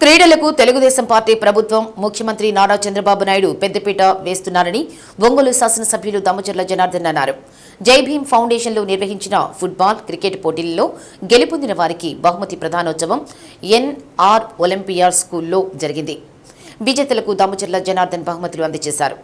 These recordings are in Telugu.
క్రీడలకు తెలుగుదేశం పార్టీ ప్రభుత్వం ముఖ్యమంత్రి నారా చంద్రబాబు నాయుడు పెద్దపీట వేస్తున్నారని ఒంగోలు శాసనసభ్యులు దామచర్ల జనార్దన్ అన్నారు. జై భీమ్ ఫౌండేషన్లో నిర్వహించిన ఫుట్బాల్ క్రికెట్ పోటీల్లో గెలుపొందిన వారికి బహుమతి ప్రధానోత్సవం ఎన్ఆర్ ఒలింపియాడ్ స్కూల్లో జరిగింది. విజేతలకు దామచర్ల జనార్దన్ బహుమతులు అందజేశారు.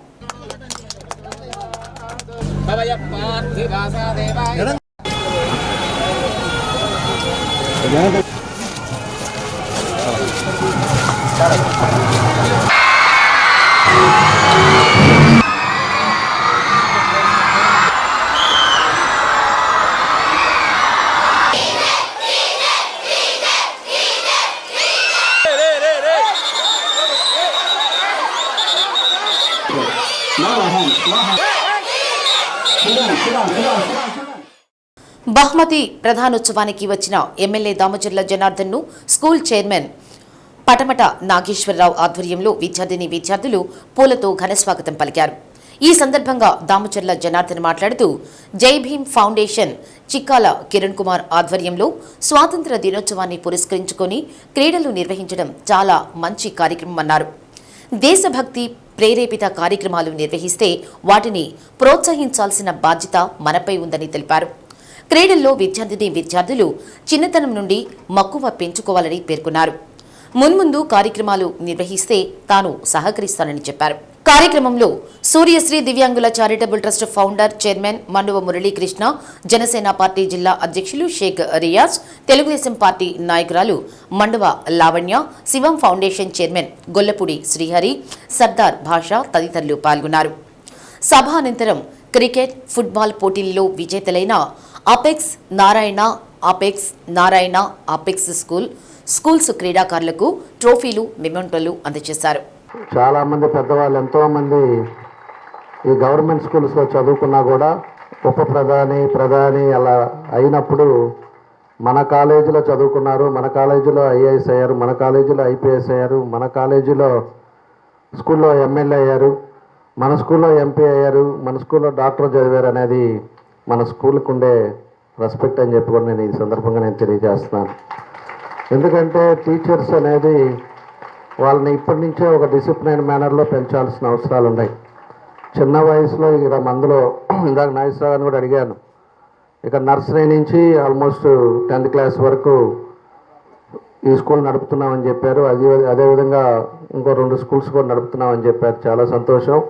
బహుమతి ప్రధానోత్సవానికి వచ్చిన ఎమ్మెల్యే దామచర్ల జనార్దన్ను స్కూల్ చైర్మన్ పటమట నాగేశ్వరరావు ఆధ్వర్యంలో విద్యార్థిని విద్యార్థులు పూలతో ఘనస్వాగతం పలికారు. ఈ సందర్భంగా దామచర్ల జనార్దన్ మాట్లాడుతూ జై భీమ్ ఫౌండేషన్ చిక్కాల కిరణ్ కుమార్ ఆధ్వర్యంలో స్వాతంత్ర దినోత్సవాన్ని పురస్కరించుకొని క్రీడలు నిర్వహించడం చాలా మంచి కార్యక్రమం అన్నారు. దేశభక్తి ప్రేరేపిత కార్యక్రమాలు నిర్వహిస్తే వాటిని ప్రోత్సహించాల్సిన బాధ్యత మనపై ఉందని తెలిపారు. క్రీడల్లో విద్యార్థిని విద్యార్థులు చిన్నతనం నుండి మక్కువ పెంచుకోవాలని పేర్కొన్నారు. మున్ముందు కార్యక్రమాలు నిర్వహిస్తే తాను సహకరిస్తానని చెప్పారు. కార్యక్రమంలో సూర్యశ్రీ దివ్యాంగుల charitable trust founder chairman Manduva Muralikrishna Janasena party జిల్లా అధ్యక్షులు షేక్ రియాజ్ తెలుగుదేశం పార్టీ నాయకురాలు మండువ లావణ్య శివం ఫౌండేషన్ చైర్మన్ గొల్లపూడి శ్రీహరి సర్దార్ భాష తదితరులు పాల్గొన్నారు. సభ అనంతరం క్రికెట్ ఫుట్బాల్ పోటీల్లో విజేతలైన apex Narayana apex Narayana apex school schools క్రీడాకారులకు ట్రోఫీలు మెమెంటోలు అందజేశారు. చాలామంది పెద్దవాళ్ళు ఎంతోమంది ఈ గవర్నమెంట్ స్కూల్స్లో చదువుకున్నా కూడా ఉప ప్రధాని ప్రధాని అలా అయినప్పుడు మన కాలేజీలో చదువుకున్నారు మన కాలేజీలో ఐఏఎస్ అయ్యారు మన కాలేజీలో ఐపీఎస్ అయ్యారు మన కాలేజీలో స్కూల్లో ఎమ్మెల్యే అయ్యారు మన స్కూల్లో ఎంపీ అయ్యారు మన స్కూల్లో డాక్టర్ చదివారు అనేది మన స్కూల్కి ఉండే రెస్పెక్ట్ అని చెప్పి కూడా నేను ఈ సందర్భంగా నేను తెలియజేస్తున్నాను. ఎందుకంటే టీచర్స్ అనేది వాళ్ళని ఇప్పటి నుంచే ఒక డిసిప్లైన్ మేనర్లో పెంచాల్సిన అవసరాలు ఉన్నాయి. చిన్న వయసులో ఇక అందులో ఇందాక నాగేశ్వరరావు గారిని కూడా అడిగాను. ఇక నర్సరీ నుంచి ఆల్మోస్ట్ టెన్త్ క్లాస్ వరకు ఈ స్కూల్ నడుపుతున్నామని చెప్పారు. అదే అదేవిధంగా ఇంకో రెండు స్కూల్స్ కూడా నడుపుతున్నామని చెప్పారు. చాలా సంతోషం.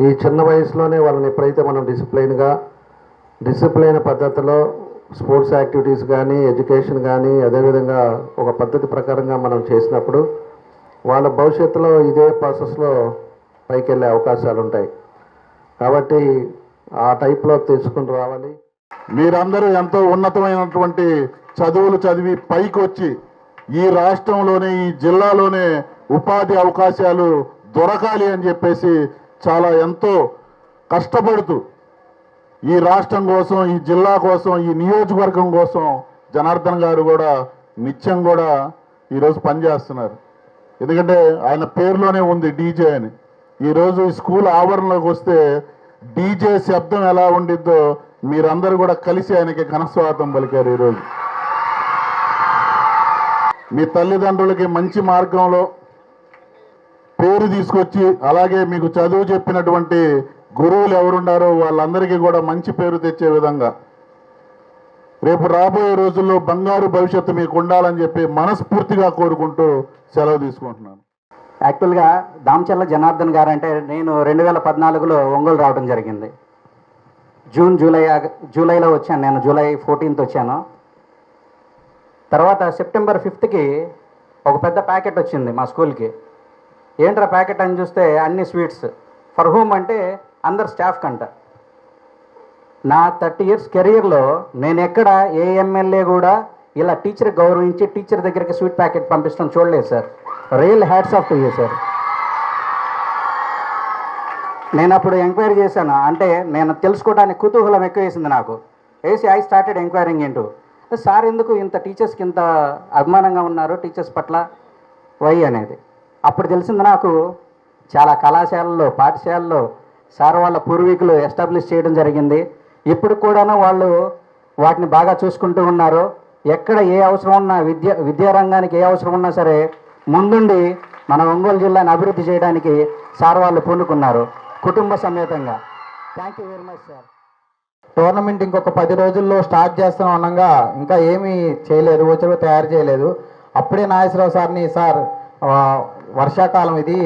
ఈ చిన్న వయసులోనే వాళ్ళని ఎప్పుడైతే మనం డిసిప్లైన్గా డిసిప్లైన్ పద్ధతిలో స్పోర్ట్స్ యాక్టివిటీస్ కానీ ఎడ్యుకేషన్ కానీ అదేవిధంగా ఒక పద్ధతి ప్రకారంగా మనం చేసినప్పుడు వాళ్ళ భవిష్యత్తులో ఇదే ప్రాసెస్లో పైకి వెళ్ళే అవకాశాలు ఉంటాయి కాబట్టి ఆ టైప్లో తీసుకుని రావాలి. మీరందరూ ఎంతో ఉన్నతమైనటువంటి చదువులు చదివి పైకి వచ్చి ఈ రాష్ట్రంలోనే ఈ జిల్లాలోనే ఉపాధి అవకాశాలు దొరకాలి అని చెప్పేసి చాలా ఎంతో కష్టపడుతూ ఈ రాష్ట్రం కోసం ఈ జిల్లా కోసం ఈ నియోజకవర్గం కోసం జనార్దన్ గారు కూడా నిత్యం కూడా ఈరోజు పనిచేస్తున్నారు ఎందుకంటే ఆయన పేరులోనే ఉంది డీజే అని. ఈరోజు ఈ స్కూల్ ఆవరణలోకి వస్తే డీజే శబ్దం ఎలా ఉండిద్దో మీరందరూ కూడా కలిసి ఆయనకి ఘనస్వాగతం పలికారు ఈరోజు మీ తల్లిదండ్రులకి మంచి మార్గంలో పేరు తీసుకొచ్చి అలాగే మీకు చదువు చెప్పినటువంటి గురువులు ఎవరున్నారో వాళ్ళందరికీ కూడా మంచి పేరు తెచ్చే విధంగా రేపు రాబోయే రోజుల్లో బంగారు భవిష్యత్తు మీకు ఉండాలని చెప్పి మనస్ఫూర్తిగా కోరుకుంటూ సెలవు తీసుకుంటున్నాను. యాక్చువల్గా దామచల్ల జనార్దన్ గారు అంటే నేను రెండు వేల పద్నాలుగులో ఒంగోలు రావడం జరిగింది. జూన్ జూలై జూలైలో వచ్చాను నేను జూలై ఫోర్టీన్త్ వచ్చాను. తర్వాత సెప్టెంబర్ ఫిఫ్త్కి ఒక పెద్ద ప్యాకెట్ వచ్చింది మా స్కూల్కి. ఏంట్రా ప్యాకెట్ అని చూస్తే అన్ని స్వీట్స్. ఫర్ హోమ్ అంటే అందరు స్టాఫ్ కంట. నా థర్టీ ఇయర్స్ కెరీర్లో నేను ఎక్కడ ఏ ఎమ్మెల్యే కూడా ఇలా టీచర్ గౌరవించి టీచర్ దగ్గరికి స్వీట్ ప్యాకెట్ పంపించడం చూడలేదు sir. Real hats off to you sir నేను అప్పుడు ఎంక్వైరీ చేశాను. అంటే నేను తెలుసుకోవడానికి కుతూహలం ఎక్కువ వేసింది నాకు. వేసి ఐ స్టార్టెడ్ ఎంక్వైరింగ్ ఏంటో సార్ ఎందుకు ఇంత టీచర్స్కి ఇంత అభిమానంగా ఉన్నారు టీచర్స్ పట్ల? వై? అనేది. అప్పుడు తెలిసింది నాకు చాలా కళాశాలల్లో పాఠశాలల్లో సార్ వాళ్ళ పూర్వీకులు ఎస్టాబ్లిష్ చేయడం జరిగింది. ఇప్పుడు కూడాను వాళ్ళు వాటిని బాగా చూసుకుంటూ ఉన్నారు. ఎక్కడ ఏ అవసరం ఉన్నా విద్య విద్యారంగానికి ఏ అవసరం ఉన్నా సరే ముందుండి మన ఒంగోలు జిల్లాని అభివృద్ధి చేయడానికి సార్ వాళ్ళు పూనుకున్నారు కుటుంబ సమేతంగా. Thank you very much sir tournament ఇంకొక పది రోజుల్లో స్టార్ట్ చేస్తున్నాం అనగా ఇంకా ఏమీ చేయలేదు వచ్చి తయారు చేయలేదు. అప్పుడే నాగేశ్వరరావు సార్ని సార్ వర్షాకాలం ఇది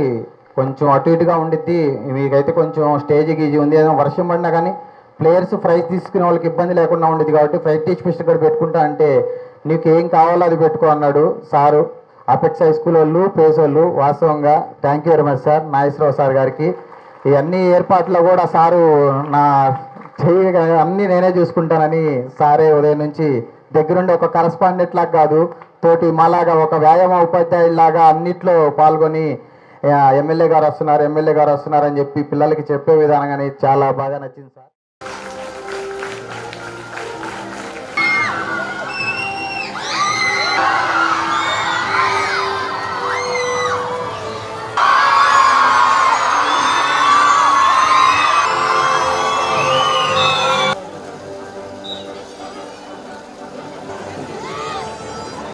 కొంచెం అటు ఇటుగా ఉండిద్ది. మీకైతే కొంచెం స్టేజ్ గీజీ ఉంది. ఏదైనా వర్షం పడినా కానీ ప్లేయర్స్ ప్రైజ్ తీసుకునే వాళ్ళకి ఇబ్బంది లేకుండా ఉండేది కాబట్టి ప్రైజ్ టీచ్ కూడా పెట్టుకుంటా అంటే నీకు ఏం కావాలో అది పెట్టుకో అన్నాడు సారు. అపెక్స్ హై స్కూల్ వాళ్ళు పేస్ వాళ్ళు వాస్తవంగా thank you very much sir Nageswara Rao sir గారికి. ఈ అన్ని ఏర్పాట్లు కూడా సారు నా చెయ్యి అన్నీ నేనే చూసుకుంటానని సారే ఉదయం నుంచి దగ్గరుండి ఒక కరస్పాండెంట్ లాగా కాదు తోటి మాలాగా ఒక వ్యాయామ ఉపాధ్యాయులాగా అన్నిట్లో పాల్గొని ఎమ్మెల్యే గారు వస్తున్నారు ఎమ్మెల్యే గారు వస్తున్నారు అని చెప్పి పిల్లలకి చెప్పే విధానంగానే చాలా బాగా నచ్చింది సార్.